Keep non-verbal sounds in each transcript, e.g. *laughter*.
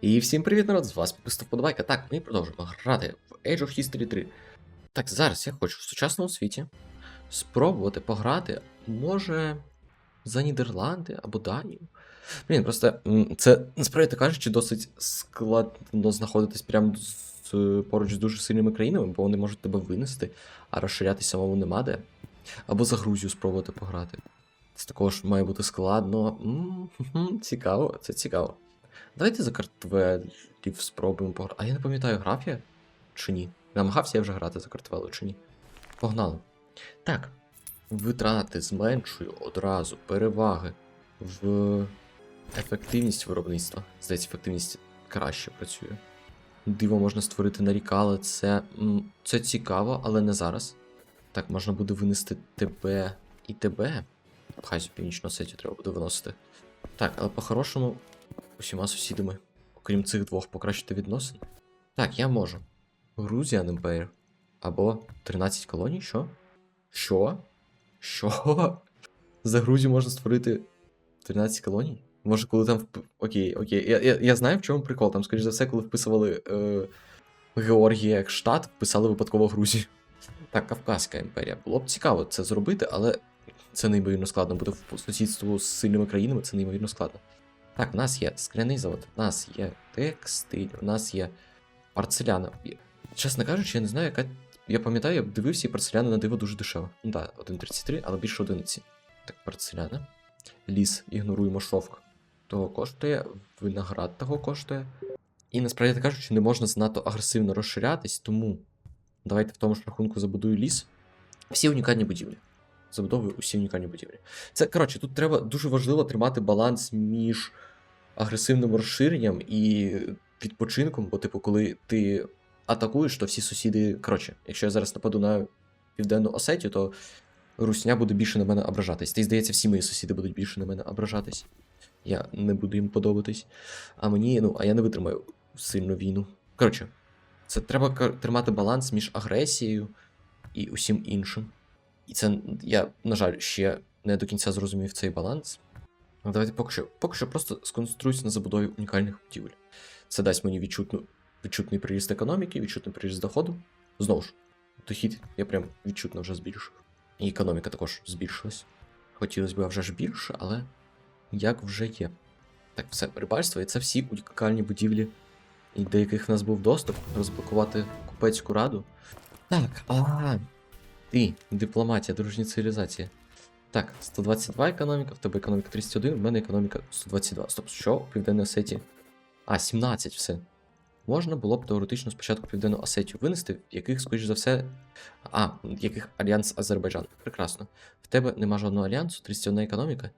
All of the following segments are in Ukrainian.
І всім привіт, народ! З вас підписав Подобайка. Так, ми продовжуємо грати в Age of History 3. Так, зараз я хочу в сучасному світі спробувати пограти, може, за Нідерланди або Данію. Блін, просто це насправді кажучи, досить складно знаходитись прямо з, поруч з дуже сильними країнами, бо вони можуть тебе винести, а розширятися самому нема де. Або за Грузію спробувати пограти. Це також має бути складно. М, хм, Цікаво, це цікаво. Давайте за картвелів спробуємо пограти. А я не пам'ятаю, грав я чи ні? Намагався я вже грати за картвелу чи ні. Погнали. Так. Витрати зменшую одразу переваги в ефективність виробництва. Здається, ефективність краще працює. Диво можна створити нарікали. Це, це цікаво, але не зараз. Так, можна буде винести тебе і тебе. Хай з північного сеті треба буде виносити. Так, але по-хорошому усіма сусідами, окрім цих двох, покращити відносини. Так, я можу. Грузія Empire. Або 13 колоній, що? Що? Що? За Грузію можна створити 13 колоній? Може, коли там. Окей, окей. Я, я, я знаю, в чому прикол. Там, скоріш за все, коли вписували е, Георгія як штат, вписали випадково Грузію. Так, Кавказька імперія. Було б цікаво це зробити, але це неймовірно складно. Буде в сусідству з сильними країнами, це неймовірно складно. Так, в нас є скляний завод, в нас є текстиль, у нас є порцеляна. Чесно кажучи, я не знаю, яка. Я пам'ятаю, я дивився, і порцеляна на диво дуже дешево. Ну так, 1,33, але більше одиниці. Так, порцеляна. Ліс, ігноруємо шовк. Того коштує, виноград того коштує. І насправді так кажучи, не можна занадто агресивно розширятись, тому давайте в тому ж рахунку забудую ліс. Всі унікальні будівлі. Забудовую усі унікальні будівлі. Це коротше, тут треба дуже важливо тримати баланс між агресивним розширенням і відпочинком, бо, типу, коли ти атакуєш, то всі сусіди. Коротше, якщо я зараз нападу на Південну Осетію, то Русня буде більше на мене ображатись. Й здається, всі мої сусіди будуть більше на мене ображатись. Я не буду їм подобатись. А мені, ну, а я не витримаю сильну війну. Коротше, це треба тримати баланс між агресією і усім іншим. І це я, на жаль, ще не до кінця зрозумів цей баланс. Ну, давайте поки що, поки що просто сконцентруюся на забудові унікальних будівель. Це дасть мені відчутну, відчутний приріст економіки, відчутний приріст доходу. Знову ж, дохід я прям відчутно вже збільшив. І економіка також збільшилась. Хотілося б вже ж більше, але як вже є. Так, все, рибальство, і це всі унікальні будівлі, і до яких в нас був доступ, розблокувати купецьку раду. Так, а. Ти, дипломатія, дружня цивілізація. Так, 122 економіка, в тебе економіка 31, в мене економіка 122. Стоп, що? У Південній Осетії? А, 17, все. Можна було б теоретично спочатку Південну Осетію винести, в яких, скоріш за все. А, яких альянс Азербайджан. Прекрасно. В тебе нема жодного альянсу, 31 економіка.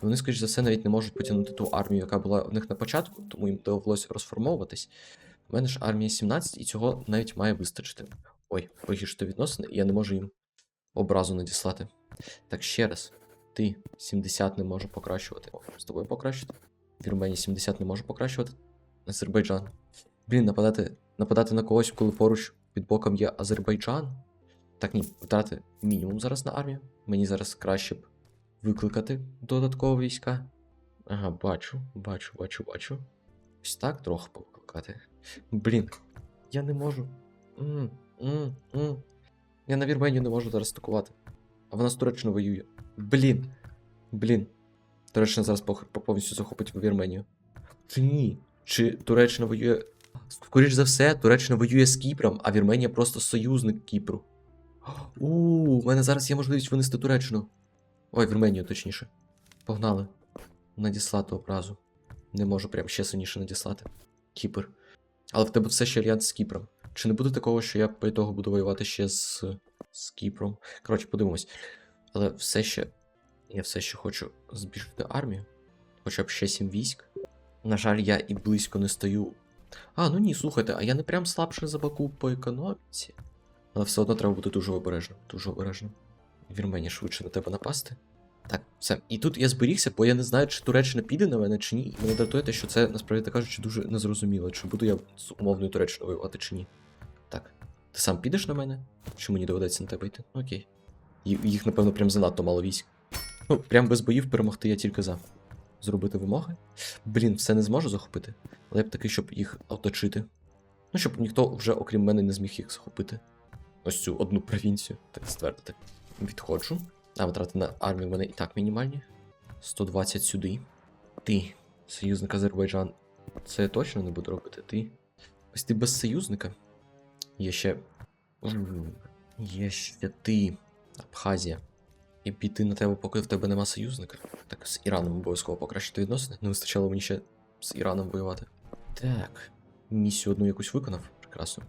Вони, скоріш за все, навіть не можуть потягнути ту армію, яка була в них на початку, тому їм довелося розформовуватись. У мене ж армія 17, і цього навіть має вистачити. Ой, погіршити відносини, і я не можу їм образу надіслати. Так, ще раз. Ти 70 не можу покращувати. О, з тобою покращити. Вірменія 70 не можу покращувати. Азербайджан. Блін, нападати, нападати на когось, коли поруч під боком є Азербайджан. Так, ні, витрати мінімум зараз на армію. Мені зараз краще б викликати додаткові війська. Ага, бачу, бачу, бачу, бачу. Ось так трохи повикликати. Блін, я не можу. М, м, м. Я на Вірменію не можу зараз атакувати. А вона з воює. Блін. Блін. Туреччина зараз повністю захопить Вірменію. Чи ні? Чи Туреччина воює. Скоріш за все, Туреччина воює з Кіпром, а Вірменія просто союзник Кіпру. У, у мене зараз є можливість винести Туреччину. Ой, Вірменію, точніше. Погнали. Надіслати образу. Не можу прям ще сильніше надіслати. Кіпр. Але в тебе все ще альянс з Кіпром. Чи не буде такого, що я по ітогу буду воювати ще з, з Кіпром? Коротше, подивимось. Але все ще. Я все ще хочу збільшити армію. Хоча б ще 7 військ. На жаль, я і близько не стою. А, ну ні, слухайте, а я не прям слабше за Баку по економіці. Але все одно треба бути дуже обережним. Дуже обережним. Вірменія швидше на тебе напасти. Так, все. І тут я зберігся, бо я не знаю, чи Туреччина піде на мене, чи ні. І мене дратує те, що це, насправді так кажучи, дуже незрозуміло, чи буду я з умовною Туреччиною воювати, чи ні. Ти сам підеш на мене? Чи мені доведеться на тебе йти? Ну, Окей. Їх, напевно, прям занадто мало військ. Ну, прям без боїв перемогти я тільки за. зробити вимоги. Блін, все не зможу захопити. Але я б такий, щоб їх оточити. Ну, щоб ніхто вже, окрім мене, не зміг їх захопити. Ось цю одну провінцію, так ствердити. Відходжу. А витрати на армію в мене і так мінімальні. 120 сюди. Ти, союзник Азербайджан. Це я точно не буду робити. Ти. Ось ти без союзника. Є ще. Є ще ти, Абхазія. І піти на тебе, поки в тебе нема союзника. Так, з Іраном обов'язково покращити відносини. Не вистачало мені ще з Іраном воювати. Так. Місію одну якусь виконав. Прекрасно.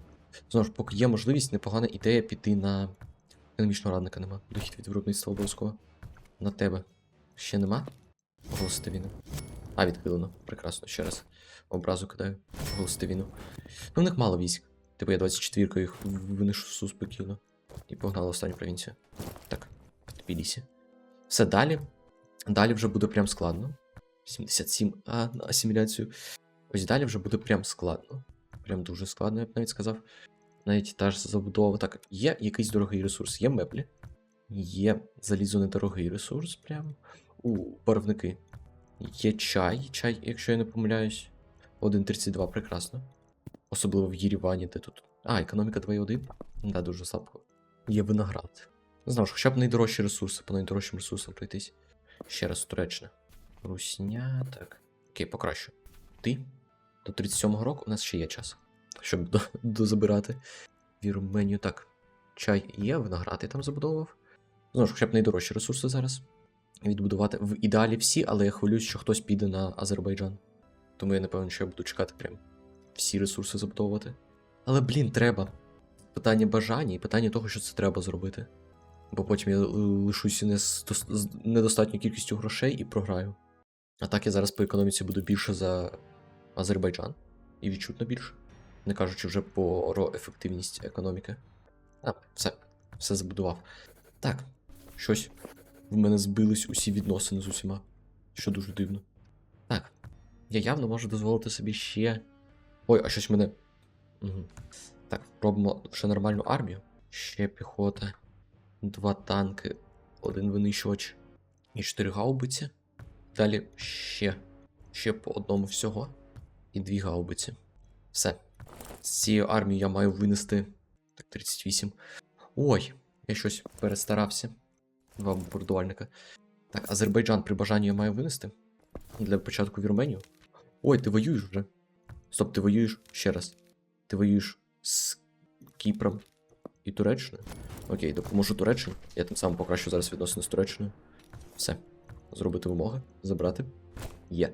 Знову ж, поки є можливість, непогана ідея піти на економічного радника нема. Дохід від виробництва обов'язково. На тебе. Ще нема? Оголосити війну. А, відхилено. Прекрасно, ще раз. Образу кидаю. Оголосити війну. Ну, в них мало військ. Типу я 24 їх винесу спокійно. І погнали останню провінцію. Так, Тбілісі. Все далі. Далі вже буде прям складно. 77 а, на асиміляцію. Ось далі вже буде прям складно. Прям дуже складно, я б навіть сказав. Навіть та ж забудова. Так, є якийсь дорогий ресурс, є меблі. Є залізо недорогий ресурс, прям. У барвники. Є чай, чай, якщо я не помиляюсь. 1.32, прекрасно. Особливо в Єрівані, де тут. А, економіка 2.1. Да, дуже слабко. Є виноград. Знову ж, хоча б найдорожчі ресурси, по найдорожчим ресурсам пройтись. Ще раз Туреччина. Русня, так. Окей, покращу. Ти? До 37-го року у нас ще є час, щоб до, дозабирати. Вірменію, так. Чай є, виноград я там забудовував. Знову ж, хоча б найдорожчі ресурси зараз. Відбудувати в ідеалі всі, але я хвилююсь, що хтось піде на Азербайджан. Тому я не певен, що я буду чекати прям всі ресурси забудовувати. Але, блін, треба. Питання бажання і питання того, що це треба зробити. Бо потім я лишуся не з недостатньою кількістю грошей і програю. А так я зараз по економіці буду більше за Азербайджан. І відчутно більше. Не кажучи вже про ефективність економіки. А, все, все забудував. Так, щось. В мене збились усі відносини з усіма. Що дуже дивно. Так. Я явно можу дозволити собі ще. Ой, а щось мене. Угу. Так, робимо вже нормальну армію. Ще піхота. Два танки, один винищувач і чотири гаубиці. Далі ще. Ще по одному всього. І дві гаубиці. Все. З цією армією я маю винести. Так, 38. Ой, я щось перестарався. Два бомбардувальника. Так, Азербайджан при бажанні я маю винести. Для початку Вірменію. Ой, ти воюєш вже. Стоп, ти воюєш ще раз. Ти воюєш з Кіпром і Туреччиною. Окей, допоможу Туреччині. Я тим самим покращу зараз відносини з Туреччиною. Все. Зробити вимоги, забрати. Є.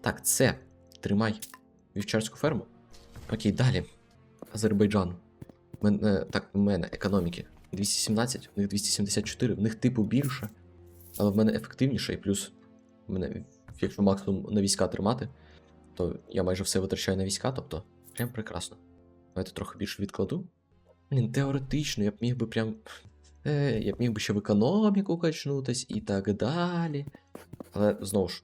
Так, це. Тримай вівчарську ферму. Окей, далі. Азербайджан. Мене, так, в мене економіки 217, в них 274, в них типу більше, але в мене ефективніше, і плюс в мене, якщо максимум на війська тримати, то я майже все витрачаю на війська, тобто прям прекрасно. Давайте трохи більше відкладу. Блін, теоретично, я б міг би прям. Е, я б міг би ще в економіку качнутись і так далі. Але знову ж,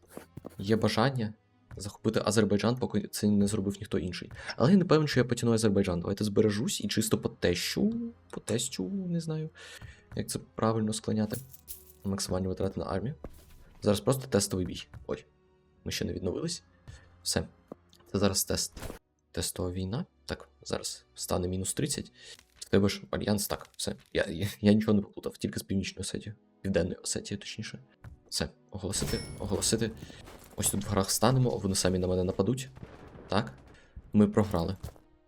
є бажання захопити Азербайджан, поки це не зробив ніхто інший. Але я не певен, що я потягну Азербайджан. Давайте збережусь і чисто потещу. Потещу, не знаю, як це правильно склоняти. Максимальні витрати на армію. Зараз просто тестовий бій. Ой, ми ще не відновились. Все. Це зараз тест. Тестова війна. Так, зараз стане мінус 30. В тебе ж альянс, так, все. Я, я, я нічого не поплутав, тільки з північної Осетії. Південної Осетії, точніше. Все, оголосити, оголосити. Ось тут в горах станемо, вони самі на мене нападуть. Так. Ми програли.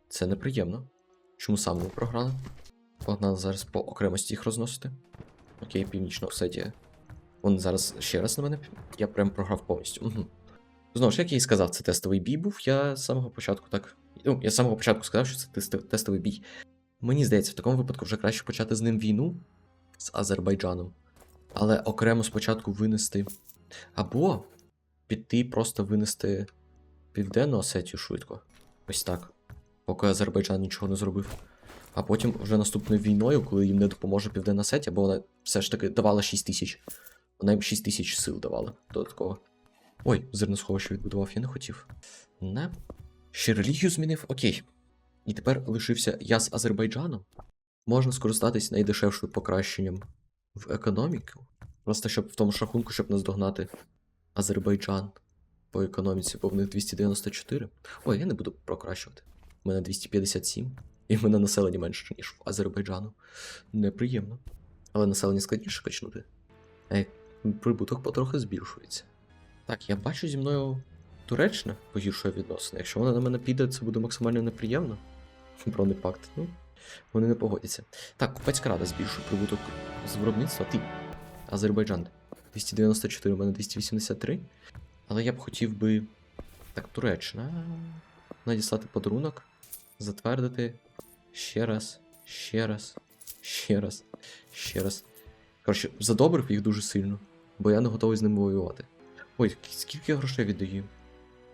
Це неприємно. Чому саме ми програли? Погнали зараз по окремості їх розносити. Окей, північна Осетія. Вони зараз ще раз на мене. Я прям програв повністю. Угу. Знову ж, як я і сказав, це тестовий бій був. Я з самого початку так. Ну, я з самого початку сказав, що це тестовий бій. Мені здається, в такому випадку вже краще почати з ним війну з Азербайджаном. Але окремо спочатку винести. Або піти просто винести Південну Осетію швидко. Ось так. Поки Азербайджан нічого не зробив. А потім вже наступною війною, коли їм не допоможе Південна Осетія, бо вона все ж таки давала 6 тисяч. Вона їм 6 тисяч сил давала додатково. Ой, зерносховище відбудував, я не хотів. Не. Ще релігію змінив, окей. І тепер лишився я з Азербайджаном. Можна скористатись найдешевшим покращенням в економіку. Просто щоб в тому ж рахунку, щоб наздогнати Азербайджан. по економіці, бо в них 294. Ой, я не буду прокращувати. У мене 257. І в мене населення менше, ніж в Азербайджану. Неприємно. Але населення складніше качнути. А прибуток потрохи збільшується. Так, я бачу зі мною Туреччина погіршує відносини. Якщо вона на мене піде, це буде максимально неприємно. *laughs* Бронепакт. Ну, вони не погодяться. Так, купецька рада збільшує прибуток з виробництва. Ти. Азербайджан. 294, у мене 283. Але я б хотів би. Так, Туреччина. Надіслати подарунок. Затвердити. Ще раз. Ще раз. Ще раз. Ще раз. Коротше, задобрив їх дуже сильно, бо я не готовий з ними воювати. Ой, скільки я грошей віддаю?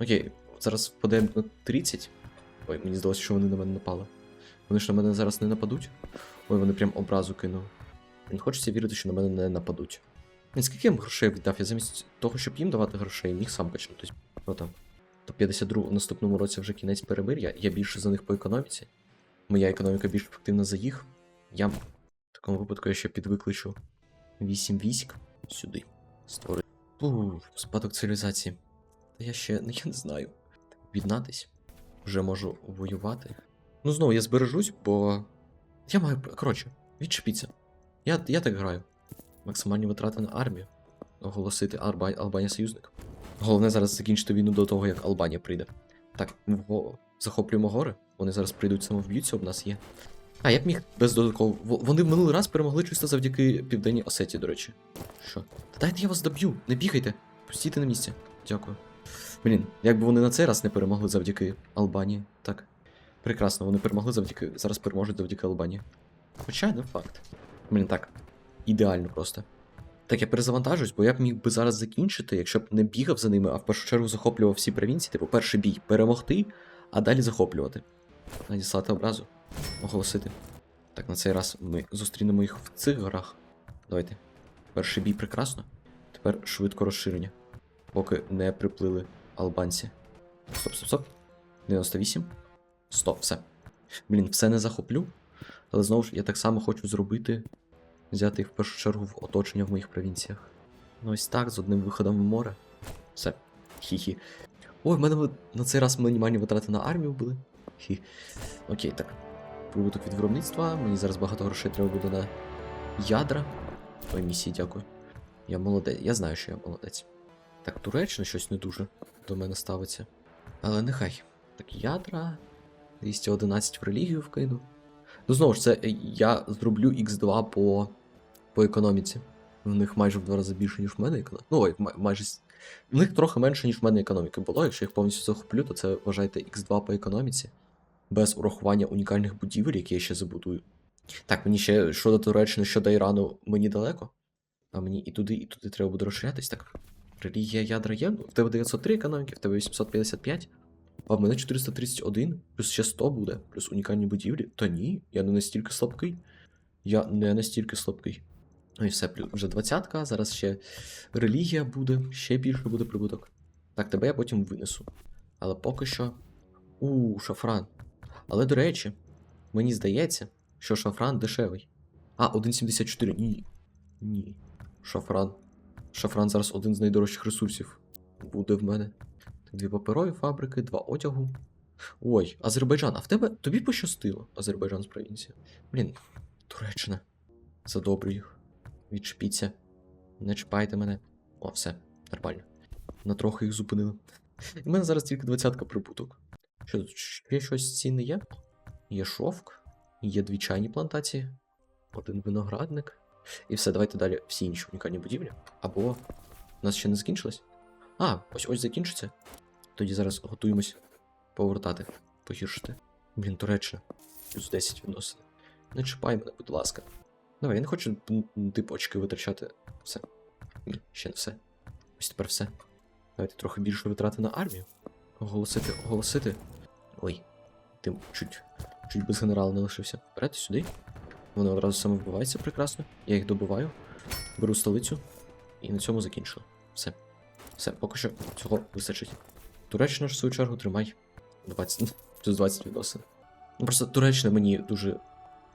Окей, зараз впадемо на 30. Ой, мені здалося, що вони на мене напали. Вони ж на мене зараз не нападуть. Ой, вони прям образу кинули. Не хочеться вірити, що на мене не нападуть. Блін, скільки я їм грошей віддав? Я замість того, щоб їм давати грошей, міг сам качнутись. Ну там. То 52 у наступному році вже кінець перемир'я, я більше за них по економіці. Моя економіка більш ефективна за їх. Я в такому випадку я ще підвикличу 8 військ сюди. Створити. Ух, спадок цивілізації. Та я ще *laughs* ну, я не знаю. Віднатись. Вже можу воювати. Ну знову я збережусь, бо. Я маю. Коротше, відчепіться. Я, я так граю. Максимальні витрати на армію. Оголосити Арба... Албанія союзник. Головне зараз закінчити війну до того, як Албанія прийде. Так, го... захоплюємо гори. Вони зараз прийдуть самовб'ються, об нас є. А, я б міг без додаткового. Вони в минулий раз перемогли чисто завдяки Південній Осеті, до речі. Що? Та дайте я вас доб'ю, не бігайте. Пустійте на місці. Дякую. Блін, якби вони на цей раз не перемогли завдяки Албанії. Так. Прекрасно, вони перемогли завдяки. Зараз переможуть завдяки Албанії. Хоча не факт. Блін, так. Ідеально просто. Так, я перезавантажуюсь, бо я б міг би зараз закінчити, якщо б не бігав за ними, а в першу чергу захоплював всі провінції, типу перший бій перемогти, а далі захоплювати. Надіслати образу. Оголосити. Так, на цей раз ми зустрінемо їх в цих горах. Давайте. Перший бій прекрасно. Тепер швидко розширення. Поки не приплили албанці. Стоп, стоп, стоп. 98. Стоп, все. Блін, все не захоплю. Але знову ж я так само хочу зробити. Взяти їх в першу чергу в оточення в моїх провінціях. Ну ось так, з одним виходом в море. Все. Хі-хі. Ой, в мене на цей раз мінімальні витрати на армію були. Хі. Окей, так. Прибуток від виробництва. Мені зараз багато грошей треба буде на ядра. Ой, місії, дякую. Я молодець. Я знаю, що я молодець. Так, Туреччина щось не дуже до мене ставиться. Але нехай. Так, ядра. 211 в релігію вкину. Ну, знову ж, це е, я зроблю X2 по, по економіці. В них майже в два рази більше, ніж в мене економіка. Ну, ой, май- майже. В них трохи менше, ніж в мене економіки було. Якщо їх повністю захоплю, то це вважайте X2 по економіці. Без урахування унікальних будівель, які я ще забудую. Так, мені ще щодо Туреччини, щодо Ірану, мені далеко. А мені і туди, і туди треба буде розширятись. Так, релігія ядра є. В тебе 903 економіки, в тебе 855. А в мене 431, плюс ще 100 буде, плюс унікальні будівлі. Та ні, я не настільки слабкий. Я не настільки слабкий. Ну і все, плюс вже 20-ка, зараз ще релігія буде, ще більше буде прибуток. Так, тебе я потім винесу. Але поки що. У, шафран. Але до речі, мені здається, що шафран дешевий. А, 1,74. Ні. Ні. Шафран. Шафран зараз один з найдорожчих ресурсів буде в мене. Дві паперові фабрики, два одягу. Ой, Азербайджан, а в тебе тобі пощастило, Азербайджан з провінції. Блін, Туреччина. Задобрю їх. Відчепіться. Не чіпайте мене. О, все, нормально. На трохи їх зупинили. *laughs* В мене зараз тільки двадцятка прибуток. Що тут ще щось цінне є? Є шовк, є дві чайні плантації, один виноградник. І все, давайте далі всі інші унікальні будівлі. Або у нас ще не закінчилось? А, ось ось закінчиться. Тоді зараз готуємось повертати, погіршити. Блін, Туреччина. Плюс 10 відносин. Не чіпай мене, будь ласка. Давай, я не хочу типу витрачати. Все. Ні, ще не все. Ось тепер все. Давайте трохи більше витрати на армію. Оголосити, оголосити. Ой, ти чуть, чуть без генерала не лишився. Вперед сюди. Вони одразу саме вбиваються прекрасно. Я їх добиваю. Беру столицю. І на цьому закінчили. Все. Все, поки що цього вистачить. Туреччина ж в свою чергу тримай 20, плюс 20 відносин. Ну просто Туреччина мені дуже,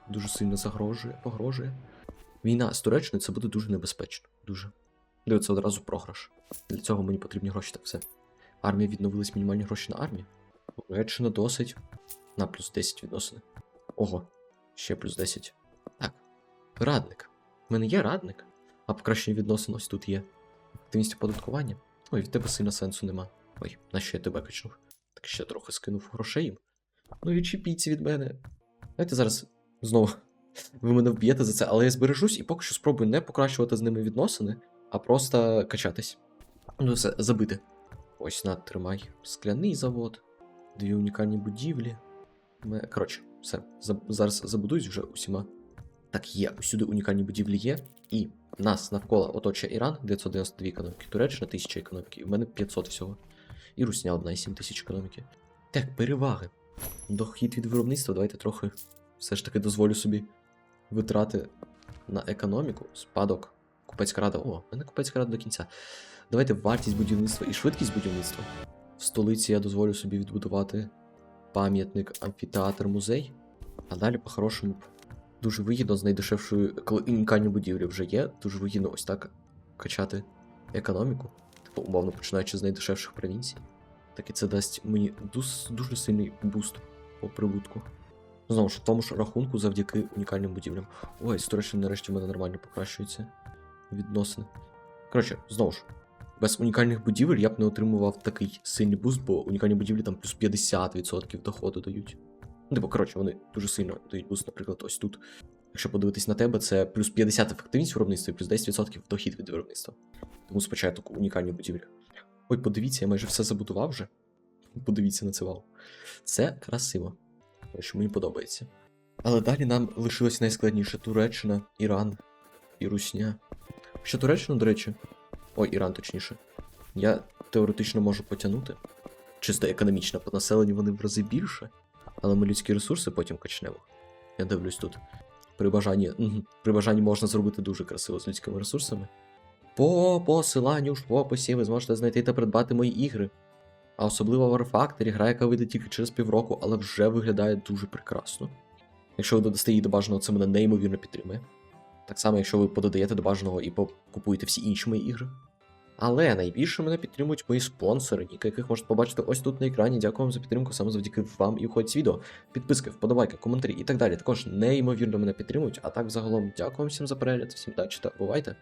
дуже сильно загрожує, погрожує. Війна з Туреччиною це буде дуже небезпечно. Дуже. Дивиться одразу програш. Для цього мені потрібні гроші, так все. Армія відновилась мінімальні гроші на армію. Туреччина досить. На плюс 10 відносини. Ого, ще плюс 10. Так. Радник. У мене є радник, а покращення відносин ось тут є. Активність оподаткування. Ой, від тебе сильно сенсу нема. Ой, на що я тебе качнув? Так ще трохи скинув грошей. Ну відчепіться від мене. Давайте зараз знову. Ви мене вб'єте за це, але я збережусь і поки що спробую не покращувати з ними відносини, а просто качатись. Ну, все, забити. Ось на, тримай. Скляний завод, дві унікальні будівлі. Ми... Коротше, все. Зараз забудуюсь вже усіма. Так, є, усюди унікальні будівлі є. І нас навколо оточує Іран 992 економіки, Туреччина 1000 економіки, і в мене 500 всього. І Русня одна і 7000 економіки. Так, переваги. Дохід від виробництва, давайте трохи все ж таки дозволю собі витрати на економіку, спадок, купецька рада. О, в мене купецька рада до кінця. Давайте вартість будівництва і швидкість будівництва. В столиці я дозволю собі відбудувати пам'ятник, амфітеатр, музей. А далі, по-хорошому, дуже вигідно з найдешевшою, унікальні будівлі вже є, дуже вигідно ось так качати економіку. Типу, умовно починаючи з найдешевших провінцій. Так і це дасть мені дуже сильний буст по прибутку. Знову ж, в тому ж рахунку завдяки унікальним будівлям. Ой, Туреччини нарешті в мене нормально покращуються відносини. Коротше, знову ж, без унікальних будівель я б не отримував такий сильний буст, бо унікальні будівлі там плюс 50% доходу дають. Ну, типу, коротше, вони дуже сильно дають буст, наприклад, ось тут. Якщо подивитись на тебе, це плюс 50 ефективність виробництва і плюс 10% дохід від виробництва. Тому спочатку унікальні будівлі. Ой, подивіться, я майже все забудував вже. Подивіться на це вау. Це красиво. Коротше, мені подобається. Але далі нам лишилось найскладніше Туреччина, Іран і Русня. Що Туреччина, до речі. Ой, Іран точніше. Я теоретично можу потягнути. Чисто економічно, по населенню вони в рази більше. Але ми людські ресурси потім качнемо. Я дивлюсь тут. При бажанні, при бажанні можна зробити дуже красиво з людськими ресурсами. По посиланню ж в описі ви зможете знайти та придбати мої ігри. А особливо в Warfactory, гра, яка вийде тільки через півроку, але вже виглядає дуже прекрасно. Якщо ви додасте її до бажаного, це мене неймовірно підтримує. Так само, якщо ви пододаєте до бажаного і покупуєте всі інші мої ігри. Але найбільше мене підтримують мої спонсори, яких можете побачити ось тут на екрані. Дякую вам за підтримку саме завдяки вам і входить відео. Підписки, вподобайки, коментарі і так далі. Також неймовірно мене підтримують. А так загалом дякую всім за перегляд, всім удачі та бувайте!